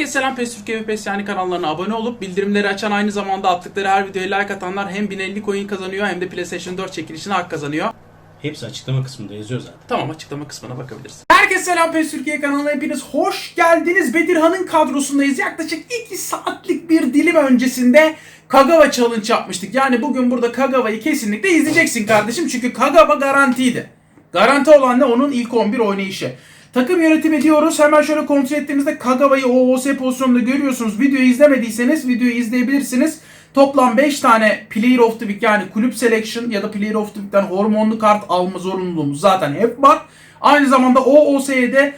Herkese selam ve PES yani kanallarına abone olup bildirimleri açan aynı zamanda attıkları her videoya like atanlar hem 1050 coin kazanıyor hem de PlayStation 4 çekilişine hak kazanıyor. Hepsi açıklama kısmında yazıyor zaten. Tamam açıklama kısmına bakabilirsin. Herkese selam PES Türkiye kanalına hepiniz hoş geldiniz. Bedirhan'ın kadrosundayız. Yaklaşık 2 saatlik bir dilim öncesinde Kagawa Challenge yapmıştık. Yani bugün burada Kagawa'yı kesinlikle izleyeceksin kardeşim. Çünkü Kagawa garantiydi. Garanti olan da onun ilk 11 oynayışı. Takım yönetimi diyoruz. Hemen şöyle kontrol ettiğimizde Kagawa'yı OOS pozisyonunda görüyorsunuz. Videoyu izlemediyseniz videoyu izleyebilirsiniz. Toplam 5 tane Player of the Week yani kulüp selection ya da Player of the Week'ten hormonlu kart alma zorunluluğumuz zaten hep var. Aynı zamanda OOS'ye de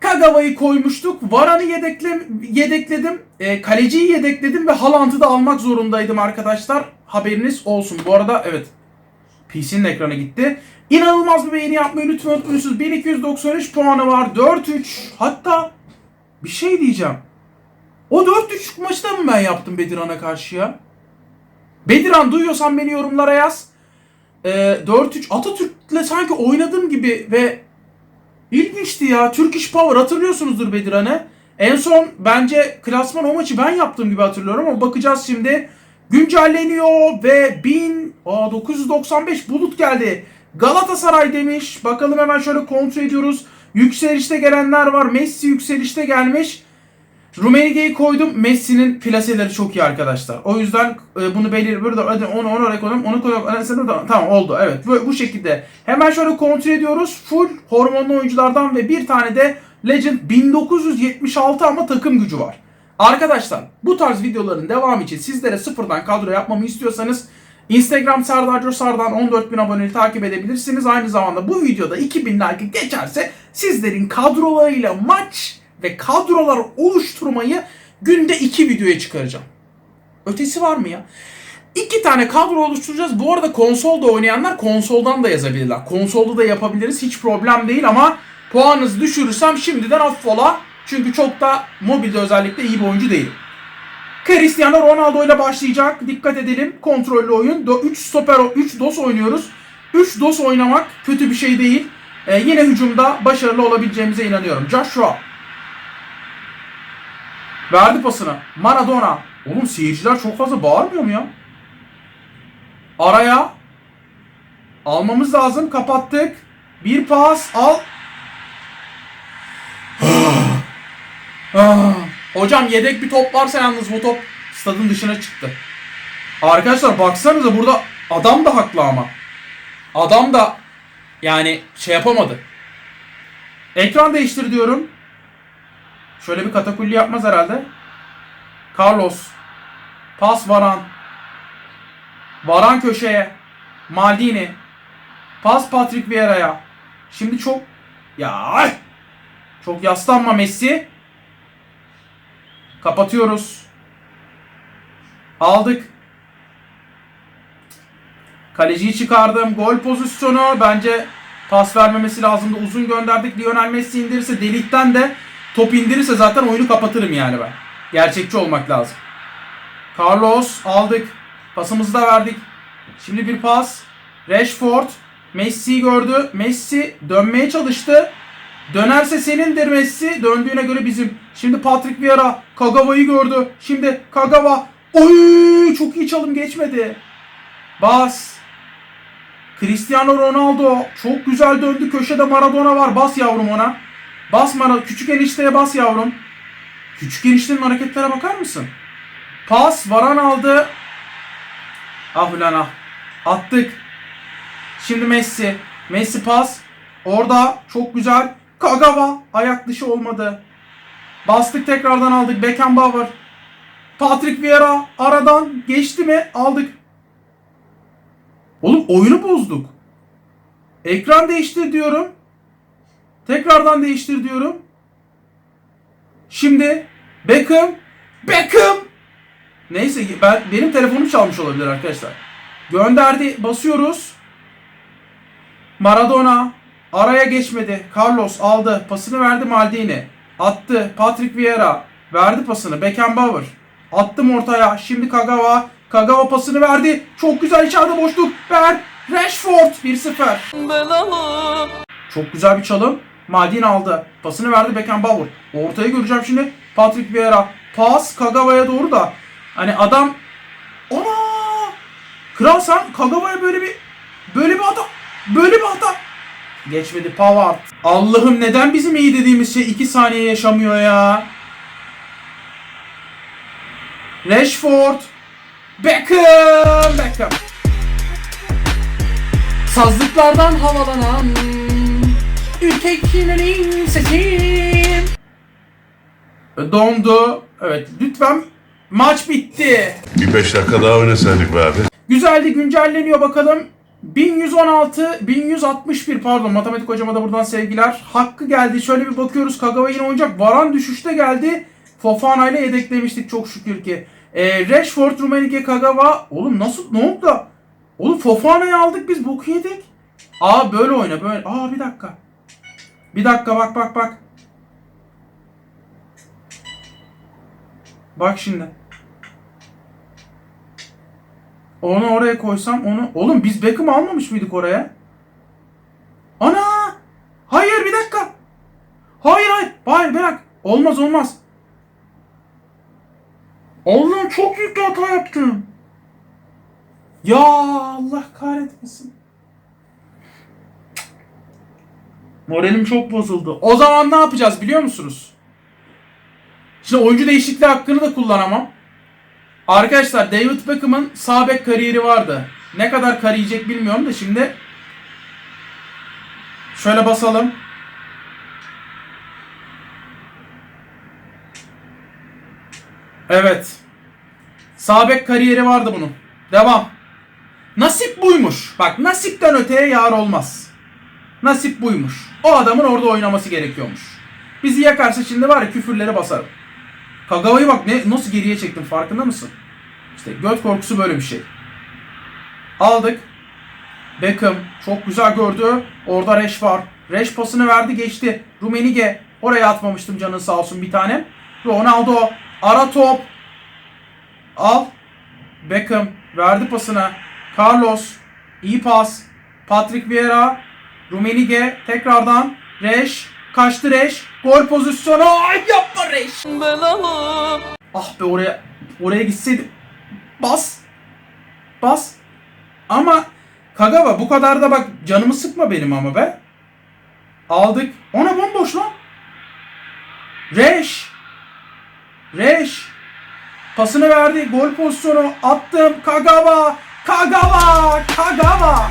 Kagawa'yı koymuştuk. Varan'ı yedekle, yedekledim. E, kaleciyi yedekledim ve Haaland'ı da almak zorundaydım arkadaşlar. Haberiniz olsun. Bu arada evet PC'nin ekranı gitti. İnanılmaz bir beğeni yapmayı lütfen unutmuyorsunuz. 1293 puanı var. 4-3. Hatta bir şey diyeceğim. O 4-3 maçta mı ben yaptım Bediran'a karşı ya? Bediran duyuyorsan beni yorumlara yaz. Ee, 4-3 Atatürk'le sanki oynadım gibi ve ilginçti ya. Turkish Power hatırlıyorsunuzdur Bediran'ı. En son bence klasman o maçı ben yaptığım gibi hatırlıyorum ama bakacağız şimdi. Güncelleniyor ve 1995 bulut geldi. Galatasaray demiş. Bakalım hemen şöyle kontrol ediyoruz. Yükselişte gelenler var. Messi yükselişte gelmiş. Rummenigge'yi koydum. Messi'nin plaseleri çok iyi arkadaşlar. O yüzden e, bunu belir burada hadi onu onu oraya koydum. Onu da- Tamam oldu. Evet. Bu, bu şekilde. Hemen şöyle kontrol ediyoruz. Full hormonlu oyunculardan ve bir tane de Legend 1976 ama takım gücü var. Arkadaşlar bu tarz videoların devamı için sizlere sıfırdan kadro yapmamı istiyorsanız Instagram Serdar Coşar'dan 14.000 aboneli takip edebilirsiniz. Aynı zamanda bu videoda 2000 like geçerse sizlerin kadrolarıyla maç ve kadrolar oluşturmayı günde 2 videoya çıkaracağım. Ötesi var mı ya? İki tane kadro oluşturacağız. Bu arada konsolda oynayanlar konsoldan da yazabilirler. Konsolda da yapabiliriz. Hiç problem değil ama puanınızı düşürürsem şimdiden affola. Çünkü çok da mobilde özellikle iyi bir oyuncu değilim. Cristiano Ronaldo ile başlayacak. Dikkat edelim. Kontrollü oyun. 3 stoper 3 dos oynuyoruz. 3 dos oynamak kötü bir şey değil. Ee, yine hücumda başarılı olabileceğimize inanıyorum. Joshua. Verdi pasını. Maradona. Oğlum seyirciler çok fazla bağırmıyor mu ya? Araya. Almamız lazım. Kapattık. Bir pas. Al. Ah. Hocam yedek bir top varsa yalnız bu top stadın dışına çıktı. Arkadaşlar baksanıza burada adam da haklı ama. Adam da yani şey yapamadı. Ekran değiştir diyorum. Şöyle bir katakulli yapmaz herhalde. Carlos. Pas Varan. Varan köşeye. Maldini. Pas Patrick Vieira'ya. Şimdi çok ya çok yaslanma Messi. Kapatıyoruz. Aldık. Kaleciyi çıkardım. Gol pozisyonu. Bence pas vermemesi lazımdı. Uzun gönderdik. Lionel Messi indirirse delikten de top indirirse zaten oyunu kapatırım yani ben. Gerçekçi olmak lazım. Carlos aldık. Pasımızı da verdik. Şimdi bir pas. Rashford. Messi'yi gördü. Messi dönmeye çalıştı. Dönerse senindir Messi. Döndüğüne göre bizim. Şimdi Patrick Vieira Kagawa'yı gördü. Şimdi Kagawa. Oy çok iyi çalım geçmedi. Bas. Cristiano Ronaldo çok güzel döndü. Köşede Maradona var. Bas yavrum ona. Bas Maradona. Küçük enişteye bas yavrum. Küçük eniştenin hareketlere bakar mısın? Pas. Varan aldı. Ah ulan ah. Attık. Şimdi Messi. Messi pas. Orada çok güzel. Kagawa ayak dışı olmadı. Bastık tekrardan aldık. Beckenbauer. Patrick Vieira aradan geçti mi? Aldık. Oğlum oyunu bozduk. Ekran değiştir diyorum. Tekrardan değiştir diyorum. Şimdi Beckham. Beckham. Neyse ben benim telefonum çalmış olabilir arkadaşlar. Gönderdi. Basıyoruz. Maradona araya geçmedi. Carlos aldı. Pasını verdi Maldini. Attı. Patrick Vieira verdi pasını. Beckenbauer. Attım ortaya. Şimdi Kagawa. Kagawa pasını verdi. Çok güzel içeride boşluk. Ver. Rashford 1-0. Çok güzel bir çalım. Maldini aldı. Pasını verdi Beckenbauer. Ortaya göreceğim şimdi. Patrick Vieira. Pas Kagawa'ya doğru da. Hani adam Ana! Kral sen Kagawa'ya böyle bir böyle bir hata böyle bir hata geçmedi Pavard. Allah'ım neden bizim iyi dediğimiz şey 2 saniye yaşamıyor ya? Rashford Beckham Beckham Sazlıklardan havalanan Ülke kimlerin sesi Dondu. Evet lütfen maç bitti. Bir beş dakika daha oynasaydık be abi. Güzeldi güncelleniyor bakalım. 1116, 1161 pardon matematik hocama da buradan sevgiler. Hakkı geldi. Şöyle bir bakıyoruz. Kagawa yine oynayacak. Varan düşüşte geldi. Fofana ile yedeklemiştik çok şükür ki. Ee, Rashford, Rumenige, Kagawa. Oğlum nasıl? Ne oldu? Oğlum Fofana'yı aldık biz. Boku yedik. Aa böyle oyna böyle. Aa bir dakika. Bir dakika bak bak bak. Bak şimdi. Onu oraya koysam onu... Oğlum biz Beckham almamış mıydık oraya? Ana! Hayır bir dakika. Hayır hayır. Hayır bırak. Olmaz olmaz. Allah'ım çok büyük bir hata yaptım. Ya Allah kahretmesin. Moralim çok bozuldu. O zaman ne yapacağız biliyor musunuz? Şimdi oyuncu değişikliği hakkını da kullanamam. Arkadaşlar David Beckham'ın sağ bek kariyeri vardı. Ne kadar kariyecek bilmiyorum da şimdi şöyle basalım. Evet. Sağ bek kariyeri vardı bunun. Devam. Nasip buymuş. Bak nasipten öteye yar olmaz. Nasip buymuş. O adamın orada oynaması gerekiyormuş. Bizi yakarsa şimdi var ya küfürleri basarım. Kagawa'yı bak ne nasıl geriye çektim farkında mısın? İşte göt korkusu böyle bir şey. Aldık. Beckham çok güzel gördü. Orada Reş var. Reş pasını verdi geçti. Rumenige oraya atmamıştım canın sağ olsun bir tane. Ronaldo ara top. Al. Beckham verdi pasını. Carlos iyi pas. Patrick Vieira Rumenige tekrardan Reş kaçtı Reş. Gol pozisyonu. Ay yapma Reş. Ah be oraya oraya gitseydim. Bas. Bas. Ama Kagawa bu kadar da bak canımı sıkma benim ama be. Aldık. Ona bomboş lan. Reş. Reş. Pasını verdi. Gol pozisyonu. Attım. Kagawa. Kagawa. Kagawa.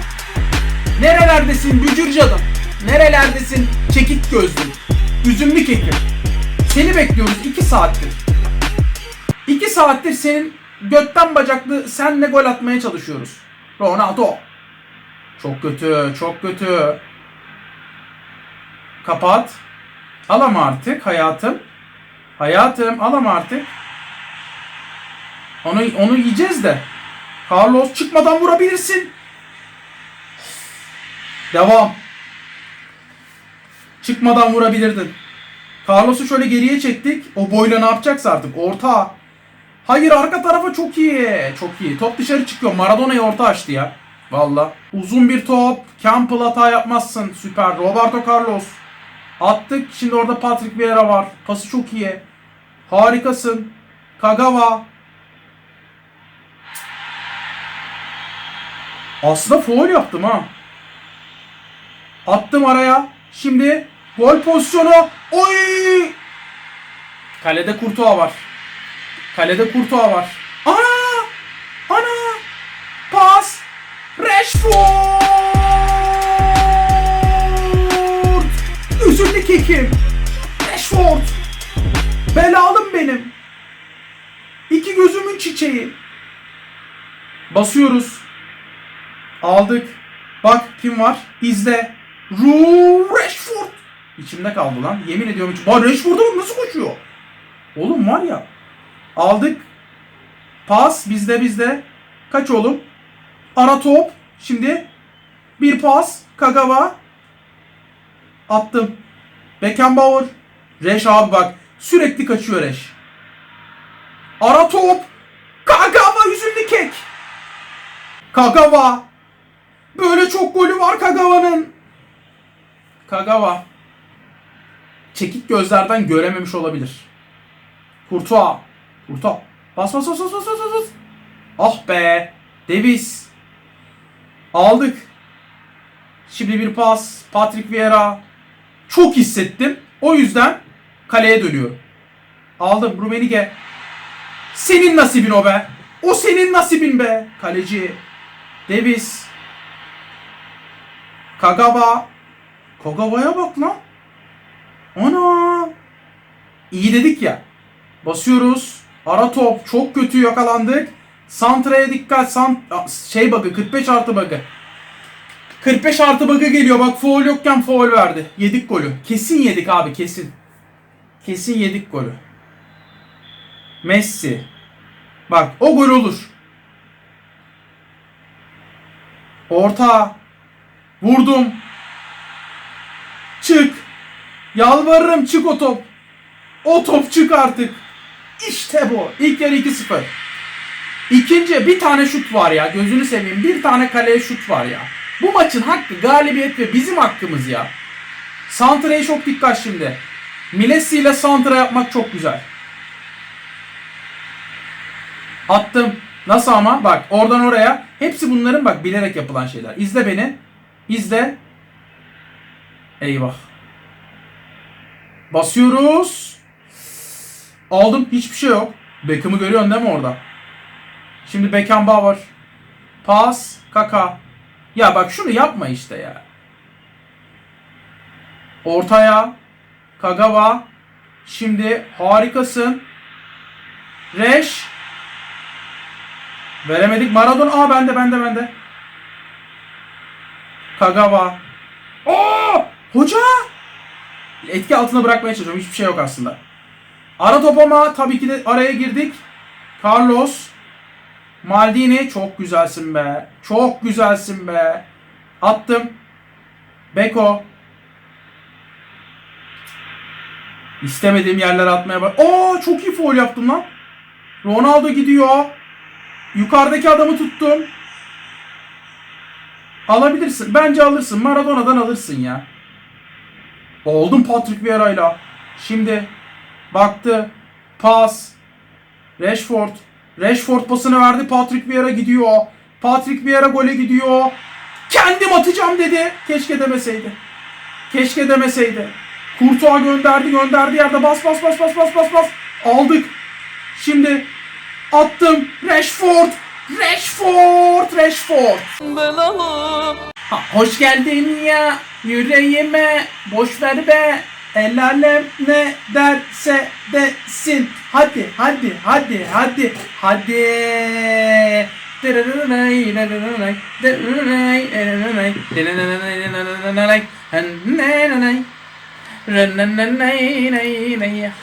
Nerelerdesin bücürcü adam? Nerelerdesin çekik gözlü? Üzümlü kekim. Seni bekliyoruz 2 saattir. 2 saattir senin götten bacaklı senle gol atmaya çalışıyoruz. Ronaldo. Çok kötü, çok kötü. Kapat. Al ama artık hayatım. Hayatım al ama artık. Onu, onu yiyeceğiz de. Carlos çıkmadan vurabilirsin. Devam. Çıkmadan vurabilirdin. Carlos'u şöyle geriye çektik. O boyla ne yapacaksa artık. Orta. Hayır arka tarafa çok iyi. Çok iyi. Top dışarı çıkıyor. Maradona'yı orta açtı ya. Valla. Uzun bir top. Campbell hata yapmazsın. Süper. Roberto Carlos. Attık. Şimdi orada Patrick Vieira var. Pası çok iyi. Harikasın. Kagawa. Aslında foul yaptım ha. Attım araya. Şimdi gol pozisyonu. Oy! Kalede Kurtuğa var. Kalede Kurtuğa var. Ana! Ana! Pas! Rashford! Üzüldü kekim. Rashford! Belalım benim. İki gözümün çiçeği. Basıyoruz. Aldık. Bak kim var? İzle. Ru Rashford. İçimde kaldı lan. Yemin ediyorum. Hiç... Lan Rashford'a bak nasıl koşuyor? Oğlum var ya. Aldık. Pas bizde bizde. Kaç oğlum? Ara top. Şimdi bir pas. Kagawa. Attım. Beckenbauer. Reş abi bak. Sürekli kaçıyor Reş. Ara top. Kagawa yüzünde kek. Kagawa. Böyle çok golü var Kagawa'nın. Kagawa. Çekik gözlerden görememiş olabilir. Kurtuğa. Kurtuğa. Bas bas bas bas bas bas bas. Ah be. Davis. Aldık. Şimdi bir pas. Patrick Vieira. Çok hissettim. O yüzden kaleye dönüyorum. Aldım. Rumenige. Senin nasibin o be. O senin nasibin be. Kaleci. Davis. Kagawa. Kagawa'ya bak lan. Ana. İyi dedik ya. Basıyoruz. Ara top. Çok kötü yakalandık. Santra'ya dikkat. Sant şey bug'ı. 45 artı bug'ı. 45 artı bug'ı geliyor. Bak foul yokken foul verdi. Yedik golü. Kesin yedik abi kesin. Kesin yedik golü. Messi. Bak o gol olur. Orta. Vurdum. Yalvarırım çık o top. O top çık artık. İşte bu. İlk yarı 2-0. İkinci bir tane şut var ya. Gözünü seveyim. Bir tane kaleye şut var ya. Bu maçın hakkı galibiyet ve bizim hakkımız ya. Santra'ya çok dikkat şimdi. Milesi ile Santra yapmak çok güzel. Attım. Nasıl ama? Bak oradan oraya. Hepsi bunların bak bilerek yapılan şeyler. İzle beni. İzle. Eyvah. Basıyoruz. Aldım. Hiçbir şey yok. Beckham'ı görüyorsun değil mi orada? Şimdi Beckenbauer. Pas. Kaka. Ya bak şunu yapma işte ya. Ortaya. Kagawa. Şimdi harikasın. Reş. Veremedik. Maradona. Aa bende bende bende. Kagawa. Aa! Hoca! Etki altında bırakmaya çalışıyorum. Hiçbir şey yok aslında. Ara top ama tabii ki de araya girdik. Carlos. Maldini çok güzelsin be. Çok güzelsin be. Attım. Beko. İstemediğim yerlere atmaya bak. Aa çok iyi foul yaptım lan. Ronaldo gidiyor. Yukarıdaki adamı tuttum. Alabilirsin. Bence alırsın. Maradona'dan alırsın ya. Oldum Patrick Vieira'yla. Şimdi baktı. Pas. Rashford. Rashford pasını verdi. Patrick Vieira gidiyor. Patrick Vieira gole gidiyor. Kendim atacağım dedi. Keşke demeseydi. Keşke demeseydi. Kurtuğa gönderdi gönderdi yerde bas bas bas bas bas bas bas. Aldık. Şimdi attım. Rashford. Rashford. Rashford. Ha, hoş geldin ya yüreğime boş ver be. El alem ne derse desin. Hadi hadi hadi hadi hadi.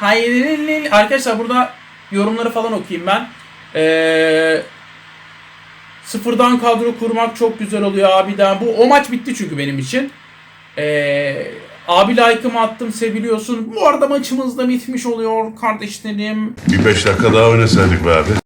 Hayır arkadaşlar burada yorumları falan okuyayım ben. Ee, Sıfırdan kadro kurmak çok güzel oluyor abiden. Bu o maç bitti çünkü benim için. Ee, abi like'ımı attım seviliyorsun. Bu arada maçımız da bitmiş oluyor kardeşlerim. Bir beş dakika daha oynasaydık be abi.